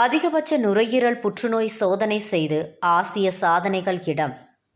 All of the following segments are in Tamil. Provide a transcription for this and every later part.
அதிகபட்ச நுரையீரல் புற்றுநோய் சோதனை செய்து ஆசிய சாதனைகள் இடம்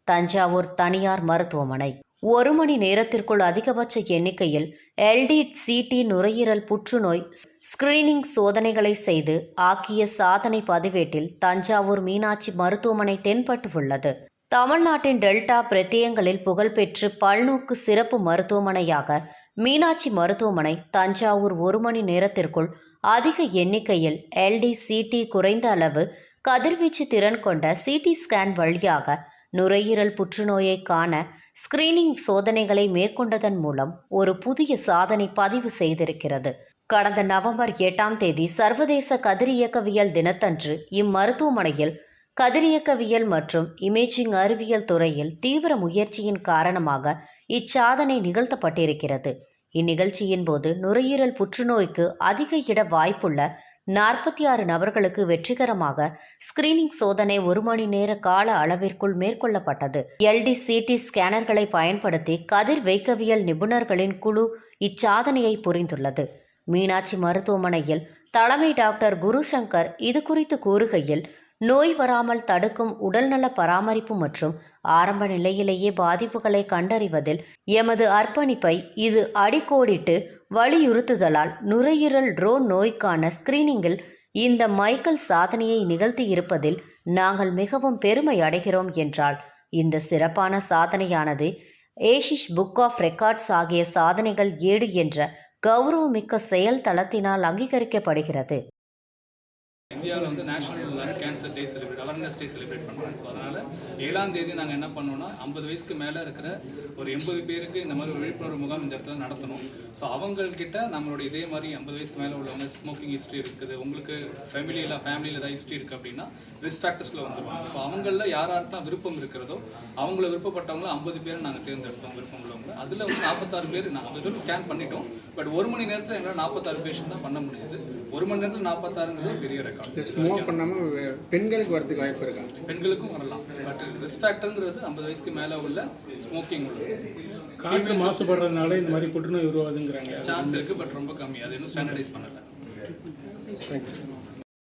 தஞ்சாவூர் தனியார் மருத்துவமனை. ஒரு மணி நேரத்திற்குள் அதிகபட்ச எண்ணிக்கையில் எல்டி சிடி நுரையீரல் புற்றுநோய் ஸ்கிரீனிங் சோதனைகளை செய்து ஆக்கிய சாதனை பதிவேட்டில் தஞ்சாவூர் மீனாட்சி மருத்துவமனை தென்பட்டுள்ளது. தமிழ்நாட்டின் டெல்டா பிரத்தியங்களில் புகழ்பெற்று பல்நோக்கு சிறப்பு மருத்துவமனையாக மீனாட்சி மருத்துவமனை தஞ்சாவூர் ஒரு மணி நேரத்திற்குள் அதிக எண்ணிக்கையில் எல்டி சிடி குறைந்த அளவு கதிர்வீச்சு திறன் கொண்ட சிடி ஸ்கேன் வழியாக நுரையீரல் புற்றுநோயை காண ஸ்கிரீனிங் சோதனைகளை மேற்கொண்டதன் மூலம் ஒரு புதிய சாதனை பதிவு செய்திருக்கிறது. கடந்த நவம்பர் எட்டாம் தேதி சர்வதேச கதிரியக்கவியல் தினத்தன்று இம்மருத்துவமனையில் கதிரியக்கவியல் மற்றும் இமேஜிங் அறிவியல் துறையில் தீவிர முயற்சியின் காரணமாக இச்சாதனை நிகழ்த்தப்பட்டிருக்கிறது. இந்நிகழ்ச்சியின் போது நுரையீரல் புற்றுநோய்க்கு அதிக இட வாய்ப்புள்ள நாற்பத்தி ஆறு நபர்களுக்கு வெற்றிகரமாக ஸ்கிரீனிங் சோதனை ஒரு மணி நேர கால அளவிற்குள் மேற்கொள்ளப்பட்டது. எல்டி சிடி ஸ்கேனர்களை பயன்படுத்தி கதிர் வைக்கவியல் நிபுணர்களின் குழு இச்சாதனையை புரிந்துள்ளது. மீனாட்சி மருத்துவமனையில் தலைமை டாக்டர் குருசங்கர் இது குறித்து கூறுகையில் நோய் வராமல் தடுக்கும் உடல்நல பராமரிப்பு மற்றும் ஆரம்ப நிலையிலேயே பாதிப்புகளை கண்டறிவதில் எமது அர்ப்பணிப்பை இது அடிக்கோடிட்டு வலியுறுத்துதலால் நுரையீரல் ட்ரோன் நோய்க்கான ஸ்கிரீனிங்கில் இந்த மைக்கேல் சாதனையை நிகழ்த்தி இருப்பதில் நாங்கள் மிகவும் பெருமை அடைகிறோம் என்றால் இந்த சிறப்பான சாதனையானது ஏஷிஷ் புக் ஆஃப் ரெக்கார்ட்ஸ் ஆகிய சாதனைகள் ஏடு என்ற கௌரவமிக்க செயல் தளத்தினால் அங்கீகரிக்கப்படுகிறது. இந்தியாவில் வந்து national lung cancer day celebrate awareness day celebrate பண்ணுறாங்க ஸோ அதனால் ஏழாம் தேதி நாங்கள் என்ன பண்ணோம்னா ஐம்பது வயசுக்கு மேலே இருக்கிற ஒரு எண்பது பேருக்கு இந்த மாதிரி ஒரு விழிப்புணர்வு முகாம் இந்த இடத்துல நடத்தணும். ஸோ அவங்கக்கிட்ட நம்மளோட இதே மாதிரி ஐம்பது வயசுக்கு மேலே உள்ளவங்க ஸ்மோக்கிங் ஹிஸ்ட்ரி இருக்குது. உங்களுக்கு ஃபேமிலியில் ஃபேமிலியில் ஏதாவது ஹிஸ்ட்ரி இருக்குது அப்படின்னா ரிஸ்க் ஃபேக்டர்ஸில் வந்துருவாங்க. ஸோ அவங்களில் யார் யாருக்கெல்லாம் விருப்பம் இருக்கிறதோ அவங்கள விருப்பப்பட்டவங்கள ஐம்பது பேர் நாங்கள் தேர்ந்தெடுத்தோம் விருப்பம் உள்ளவங்க அதில் வந்து நாற்பத்தாறு பேர் நாங்கள் ஐம்பது ஸ்கேன் பண்ணிட்டோம். பட் ஒரு மணி நேரத்தில் எங்களால் நாற்பத்தாறு பேஷண்ட் தான் பண்ண முடியுது. ஒரு மணி நேரத்தில் நாற்பத்தாறுங்கிறது பெரிய ரெக்கார்டு ஸ்மோக் பண்ணாமல் பெண்களுக்கு வரதுக்கு வாய்ப்பு இருக்கா? பெண்களுக்கும் வரலாம். பட் ரிஸ்க் ஃபேக்டர்ங்கிறது ஐம்பது வயசுக்கு மேலே உள்ள ஸ்மோக்கிங் உள்ளது. காற்று மாசுபடுறதுனால இந்த மாதிரி புற்றுநோய் உருவாகுதுங்கிறாங்க சான்ஸ் இருக்குது பட் ரொம்ப கம்மி. அது இன்னும் ஸ்டாண்டர்டைஸ் பண்ணலை. தேங்க்யூ